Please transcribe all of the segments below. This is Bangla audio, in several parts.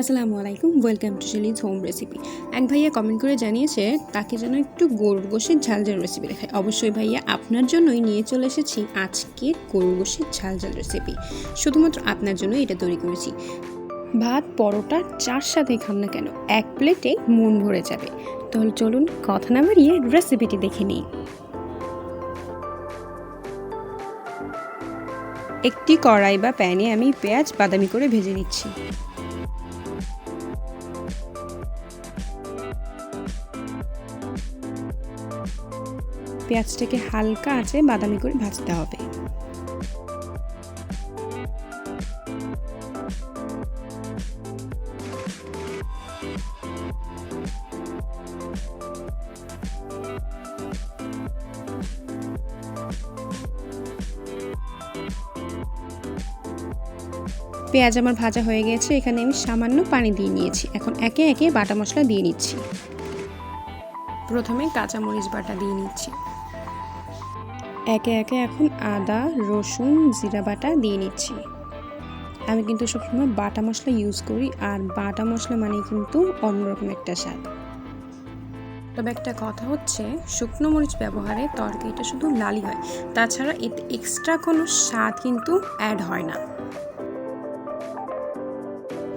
আসসালামু আলাইকুম ওয়েলকাম টু শিলিজ হোম রেসিপি এক ভাইয়া কমেন্ট করে জানিয়েছে, তাকে যেন একটু গরুর গোশের ঝাল ঝাল রেসিপি দেখায়। অবশ্যই ভাইয়া, আপনার জন্যই নিয়ে চলে এসেছি আজকের গরুর গোশের ঝাল ঝাল রেসিপি শুধুমাত্র আপনার জন্য এটা তৈরি করেছি। ভাত, পরোটা চার সাথে খান না কেন, এক প্লেটে মন ভরে যাবে। তাহলে চলুন কথা না বাড়িয়ে রেসিপিটি দেখে নিই। একটি কড়াই বা প্যানে আমি পেঁয়াজ বাদামি করে ভেজে নিচ্ছি। পেঁয়াজটাকে হালকা আঁচে বাদামি করে ভাজতে হবে। পেঁয়াজ আমার ভাজা হয়ে গেছে, এখানে আমি সামান্য পানি দিয়ে নিয়েছি। এখন একে একে বাটা মশলা দিয়ে নিচ্ছি। প্রথমে কাঁচামরিচ বাটা দিয়ে নিচ্ছি। একে একে এখন আদা, রসুন, জিরা বাটা দিয়ে নিচ্ছি। আমি কিন্তু সবসময় বাটা মশলা ইউজ করি, আর বাটা মশলা মানে কিন্তু অন্যরকম একটা স্বাদ। তবে একটা কথা হচ্ছে, শুকনো মরিচ ব্যবহারে তরকারিটা শুধু লালি হয়, তাছাড়া এতে এক্সট্রা কোনো স্বাদ কিন্তু অ্যাড হয় না।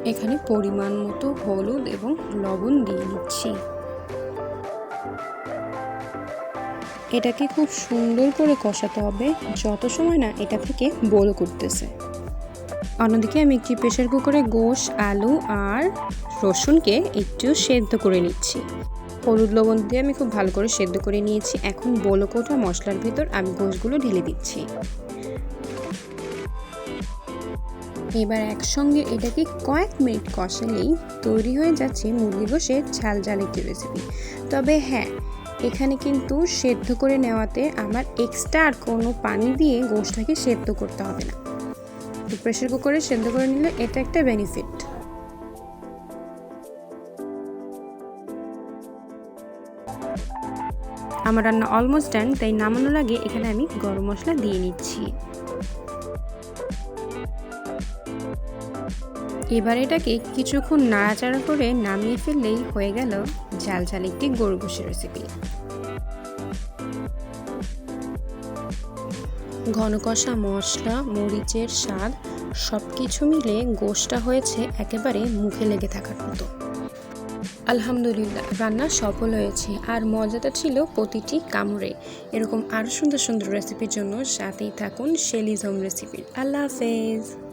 এখানে পরিমাণ মতো হলুদ এবং লবণ দিয়ে নিচ্ছি। এটাকে খুব সুন্দর করে কষাতে হবে। যত সময় না এটা থেকে বোল করতেছে। অন্যদিকে আমি একটি প্রেশার কুকারে গোশ, আলু আর রসুনকে একটু সেদ্ধ করে নিচ্ছি। হলুদ লবণ দিয়ে আমি খুব ভালো করে সেদ্ধ করে নিয়েছি। এখন বোলো কোটা মশলার ভিতর আমি গোশগুলো ঢেলে দিচ্ছি। এবার একসঙ্গে এটাকে কয়েক মিনিট কষালেই তৈরি হয়ে যাচ্ছে মুরগি গোশে ঝাল ঝাল একটি রেসিপি তবে হ্যাঁ এখানে কিন্তু সেদ্ধ করে নেওয়াতে আমার এক্সট্রা আর কোনো পানি দিয়ে গোশটাকে সেদ্ধ করতে হবে না। প্রেশার কুকারে সেদ্ধ করে নিলে এটা একটা বেনিফিট আমার রান্না অলমোস্ট ডান তাই নামানোর আগে এখানে আমি গরম মশলা দিয়ে নিচ্ছি। এবার এটাকে কিছুক্ষণ নাড়াচাড়া করে নামিয়ে ফেললেই হয়ে গেল ঝাল ঝাল একটি গরু রেসিপি ঘন কষা মশলা, মরিচের স্বাদ সব কিছু মিলে গোশটা হয়েছে একেবারে মুখে লেগে থাকার মতো। আলহামদুলিল্লাহ, রান্না সফল হয়েছে আর মজাটা ছিল প্রতিটি কামড়ে। এরকম আরও সুন্দর সুন্দর রেসিপির জন্য সাথেই থাকুন শেলিজ হোম রেসিপির আল্লাহ হাফেজ।